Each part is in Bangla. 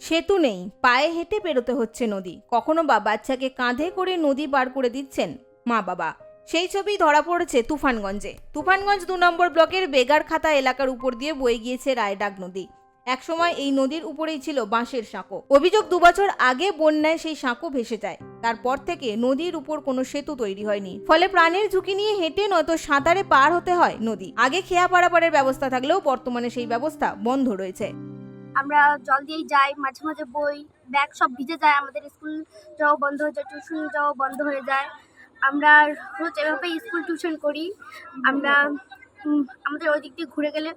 সেতু নেই, পায়ে হেঁটে পেরোতে হচ্ছে নদী। কখনো বা বাচ্চাকে কাঁধে করে নদী পার করে দিচ্ছেন মা বাবা। সেই ছবি ধরা পড়েছে তুফানগঞ্জে। তুফানগঞ্জ দু নম্বর ব্লকের বেগার খাতা এলাকার উপর দিয়ে বয়ে গিয়েছে রায়ডাক নদী। একসময় এই নদীর উপরেই ছিল বাঁশের সাঁকো। অভিযোগ দুবছর আগে বন্যায় সেই সাঁকো ভেসে যায়। তারপর থেকে নদীর উপর কোনো সেতু তৈরি হয়নি। ফলে প্রাণের ঝুঁকি নিয়ে হেঁটে নয়তো সাঁতারে পার হতে হয় নদী। আগে খেয়া পারাপারের ব্যবস্থা থাকলেও বর্তমানে সেই ব্যবস্থা বন্ধ রয়েছে। আমরা জল দিয়েই যাই, মাঝে মাঝে বই, ব্যাগ সব ভিজে যায়, আমাদের স্কুল যাওয়া বন্ধ হয়ে যায় টিউশন যাওয়া বন্ধ হয়ে যায়। আমরা রোজ এভাবেই স্কুল টিউশন করি। আমরা আমাদের ওই দিক দিয়ে ঘুরে গেলে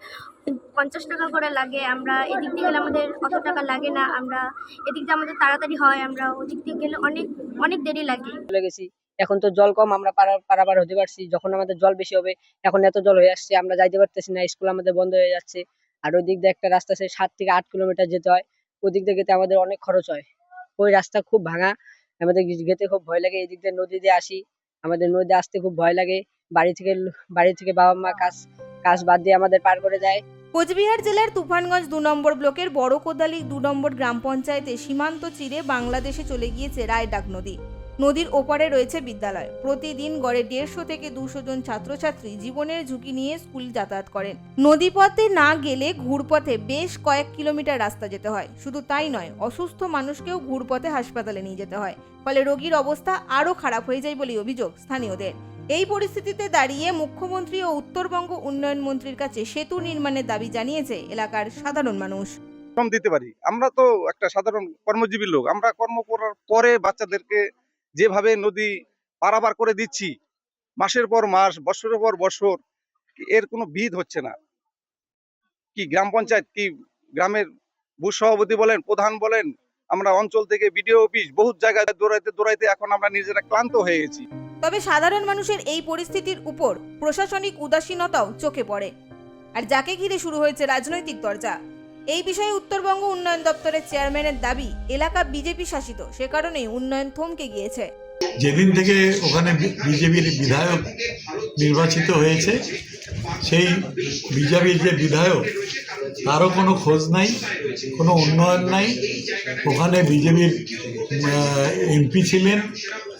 পঞ্চাশ টাকা করে লাগে, আমরা এদিক দিয়ে গেলে আমাদের অত টাকা লাগে না, আমরা এদিক দিয়ে আমাদের তাড়াতাড়ি হয়, আমরা ওদিক দিয়ে গেলে অনেক অনেক দেরি লাগে। চলে গেছি। এখন তো জল কম, আমরা পারা- পারাপার হতে পারছি, যখন আমাদের জল বেশি হবে, এখন এত জল হয়ে আসছে, আমরা যাইতে পারতেছি না, স্কুল আমাদের বন্ধ হয়ে যাচ্ছে। আর ওই দিক দিয়ে একটা রাস্তা আছে সাত থেকে আট কিলোমিটার যেতে হয়। ওই দিক দিয়ে যেতে আমাদের অনেক খরচ হয়। ওই রাস্তা খুব ভাঙা, আমাদের যেতে খুব ভয় লাগে। এই দিক দিয়ে নদী দিয়ে আসি, আমাদের নদী আসতে খুব ভয় লাগে। বাড়ি থেকে বাড়ি থেকে বাবা মা কাজ কাজ বাদ দিয়ে আমাদের পার করে যায়। কোচবিহার জেলার তুফানগঞ্জ দু নম্বর ব্লকের বড় কোদালি দু নম্বর গ্রাম পঞ্চায়েতে সীমান্ত চিরে বাংলাদেশে চলে গিয়েছে রায়ডাক নদী। নদীর ওপারে রয়েছে বিদ্যালয়। প্রতিদিন গড়ে দেড়শো থেকে দুশো জন ছাত্রছাত্রী জীবনের ঝুঁকি নিয়ে স্কুল যাতায়াত করেন। নদীপথে না গেলে ঘুরপথে বেশ কয়েক কিলোমিটার রাস্তা যেতে হয়। শুধু তাই নয়, অসুস্থ মানুষকেও ঘুরপথে হাসপাতালে নিয়ে যেতে হয়। ফলে রোগীর অবস্থা আরও খারাপ হয়ে যায় বলে অভিযোগ স্থানীয়দের। এই পরিস্থিতিতে দাঁড়িয়ে মুখ্যমন্ত্রী ও উত্তরবঙ্গ উন্নয়ন মন্ত্রীর কাছে সেতু নির্মাণের দাবি জানিয়েছে এলাকার সাধারণ মানুষ। দিতে পারি। আমরা তো একটা সাধারণ কর্মজীবী লোক। আমরা কর্ম করার পরে বাচ্চাদেরকে যেভাবে নদী পারাপার করে দিচ্ছি, মাসের পর মাস, বছরের পর বছর, এর কোনো বিধ হচ্ছে না। কি গ্রাম পঞ্চায়েত, কি গ্রামের বুথ সভাপতি বলেন, প্রধান বলেন, আমরা অঞ্চল থেকে বিডিও অফিস, বহুত জায়গায় দৌড়াইতে দৌড়াইতে এখন আমরা নিজেরা ক্লান্ত হয়ে গেছি। তবে সাধারণ মানুষের এই পরিস্থিতির উপর প্রশাসনিক উদাসীনতাও চোখে পড়ে। আর যাকে ঘিরে শুরু হয়েছে রাজনৈতিক চর্চা এই বিষয়ে উত্তরবঙ্গ উন্নয়ন দপ্তরের চেয়ারম্যানের দাবি, এলাকা বিজেপি শাসিত, সে কারণেই উন্নয়ন থমকে গিয়েছে। যেদিন থেকে ওখানে বিজেপির বিধায়ক নির্বাচিত হয়েছে, সেই বিজেপির যে বিধায়ক, তারও কোনো খোঁজ নাই, কোনো উন্নয়ন নাই। ওখানে বিজেপির এমপি ছিলেন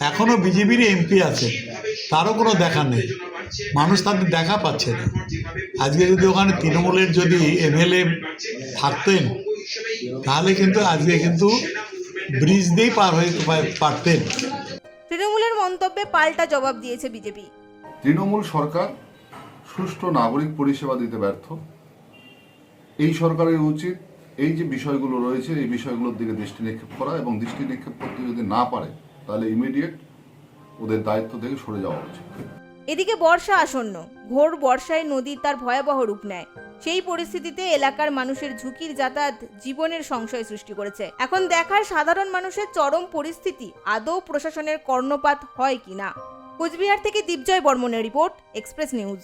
এখনও বিজেপির এমপি আছে তারও কোনো দেখা নেই। মানুষ তাদের দেখা পাচ্ছে না। আজকে যদি ওখানে তৃণমূলের যদি এমএলএ থাকতেন তাহলে কিন্তু আজকে কিন্তু ব্রিজ দিয়েই পার হয়ে পারতেন। তৃণমূলের মন্তব্যে পাল্টা জবাব দিয়েছে বিজেপি। তৃণমূল সরকার সুষ্ঠু নাগরিক পরিষেবা দিতে ব্যর্থ। এই সরকারের উচিত এই যে বিষয়গুলো রয়েছে এই বিষয়গুলোর দিকে দৃষ্টি নিক্ষেপ করা এবং দৃষ্টি নিক্ষেপ করতে যদি না পারে তাহলে ইমিডিয়েট ওদের দায়িত্ব থেকে সরে যাওয়া উচিত। এদিকে বর্ষা আসন্ন। ঘোর বর্ষায় নদী তার ভয়াবহ রূপ নেয়। সেই পরিস্থিতিতে এলাকার মানুষের ঝুঁকির যাতায়াত জীবনের সংশয় সৃষ্টি করেছে। এখন দেখার সাধারণ মানুষের চরম পরিস্থিতি, আদৌ প্রশাসনের কর্ণপাত হয় কিনা? কোচবিহার থেকে দীপজয় বর্মনের রিপোর্ট, এক্সপ্রেস নিউজ।